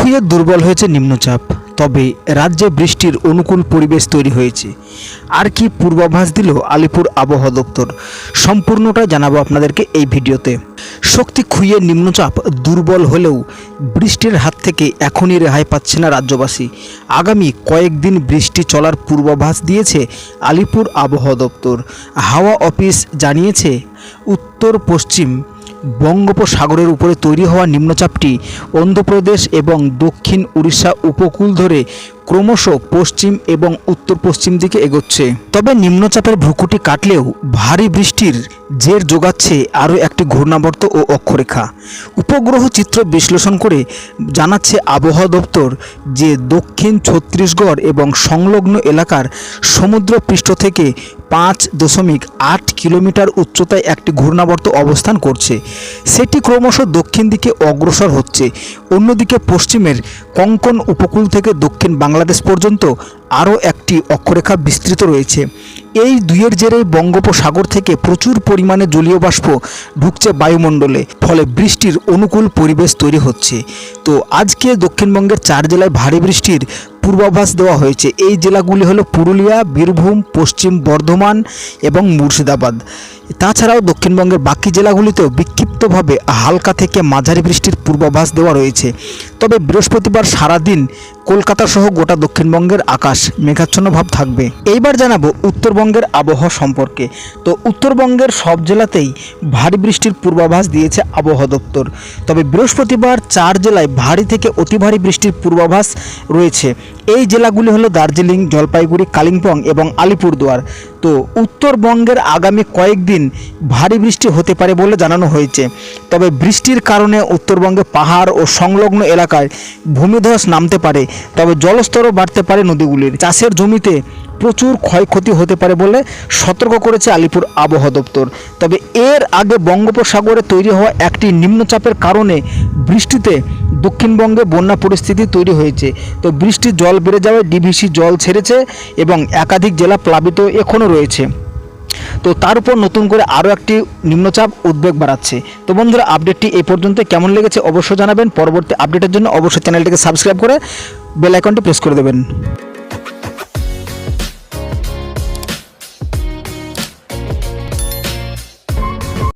খুঁয়ে দুর্বল হয়েছে নিম্নচাপ। তবে রাজ্যে বৃষ্টির অনুকূল পরিবেশ তৈরি হয়েছে। আর কি পূর্বাভাস দিল আলিপুর আবহাওয়া দপ্তর? সম্পূর্ণটা জানাব আপনাদেরকে এই ভিডিওতে। শক্তি খুইয়ে নিম্নচাপ দুর্বল হলেও বৃষ্টির হাত থেকে এখনই রেহাই পাচ্ছে না রাজ্যবাসী। আগামী কয়েকদিন বৃষ্টি চলার পূর্বাভাস দিয়েছে আলিপুর আবহাওয়া দপ্তর। হাওয়া অফিস জানিয়েছে উত্তর পশ্চিম বঙ্গোপসাগরের উপরে তৈরি হওয়া নিম্নচাপটি অন্ধ্রপ্রদেশ এবং দক্ষিণ উড়িষ্যা উপকূল ধরে ক্রমশ পশ্চিম এবং উত্তর পশ্চিম দিকে এগোচ্ছে। তবে নিম্নচাপের ভ্রুকুটি কাটলেও ভারী বৃষ্টির জের যোগাচ্ছে আরও একটি ঘূর্ণাবর্ত ও অক্ষরেখা। উপগ্রহ চিত্র বিশ্লেষণ করে জানাচ্ছে আবহাওয়া দপ্তর যে দক্ষিণ ছত্তিশগড় এবং সংলগ্ন এলাকার সমুদ্র পৃষ্ঠ থেকে পাঁচ দশমিক আট কিলোমিটার উচ্চতায় একটি ঘূর্ণাবর্ত অবস্থান করছে। সেটি ক্রমশ দক্ষিণ দিকে অগ্রসর হচ্ছে। অন্যদিকে পশ্চিমের কঙ্কন উপকূল থেকে দক্ষিণ বাংলাদেশ পর্যন্ত আরও একটি অক্ষরেখা বিস্তৃত রয়েছে। এই দুইয়ের জেরে বঙ্গোপসাগর থেকে প্রচুর পরিমাণে জলীয় বাষ্প ঢুকছে বায়ুমণ্ডলে, ফলে বৃষ্টির অনুকূল পরিবেশ তৈরি হচ্ছে। তো আজকে দক্ষিণবঙ্গের চার জেলায় ভারী বৃষ্টির পূর্বাভাস দেওয়া হয়েছে। এই জেলাগুলি হলো পুরুলিয়া, বীরভূম, পশ্চিম বর্ধমান এবং মুর্শিদাবাদ। তাছাড়াও দক্ষিণবঙ্গের বাকি জেলাগুলিতেও বিক্ষিপ্তভাবে হালকা থেকে মাঝারি বৃষ্টির পূর্বাভাস দেওয়া রয়েছে। তবে বৃহস্পতিবার সারাদিন কলকাতা সহ গোটা দক্ষিণবঙ্গের আকাশ মেঘাচ্ছন্ন ভাব থাকবে। এইবার জানাব উত্তরবঙ্গের আবহাওয়া সম্পর্কে। তো উত্তরবঙ্গের সব জেলাতেই ভারী বৃষ্টির পূর্বাভাস দিয়েছে আবহাওয়া দপ্তর। তবে বৃহস্পতিবার চার জেলায় ভারী থেকে অতি ভারী বৃষ্টির পূর্বাভাস রয়েছে। এই জেলাগুলি হলো দার্জিলিং, জলপাইগুড়ি, কালিম্পং এবং আলিপুরদুয়ার। তো উত্তরবঙ্গের আগামী কয়েকদিন ভারী বৃষ্টি হতে পারে বলে জানানো হয়েছে। তবে বৃষ্টির কারণে উত্তরবঙ্গে পাহাড় ও সংলগ্ন এলাকায় ভূমিধস নামতে পারে, তবে জলস্তরও বাড়তে পারে নদীগুলির। চাষের জমিতে প্রচুর ক্ষয়ক্ষতি হতে পারে বলে সতর্ক করেছে আলিপুর আবহাওয়া দপ্তর। তবে এর আগে বঙ্গোপসাগরে তৈরি হওয়া একটি নিম্নচাপের কারণে বৃষ্টিতে দক্ষিণবঙ্গে বন্যা পরিস্থিতি তৈরি হয়েছে। তো বৃষ্টির জল বেড়ে যাওয়ায় ডিভিসি জল ছেড়েছে এবং একাধিক জেলা প্লাবিত এখনও রয়েছে। তো তার উপর নতুন করে আরও একটি নিম্নচাপ উদ্বেগ বাড়াচ্ছে। তো বন্ধুরা আপডেটটি এ পর্যন্ত কেমন লেগেছে অবশ্যই জানাবেন। পরবর্তী আপডেটের জন্য অবশ্যই চ্যানেলটিকে সাবস্ক্রাইব করে বেল আইকনটি প্রেস করে দেবেন।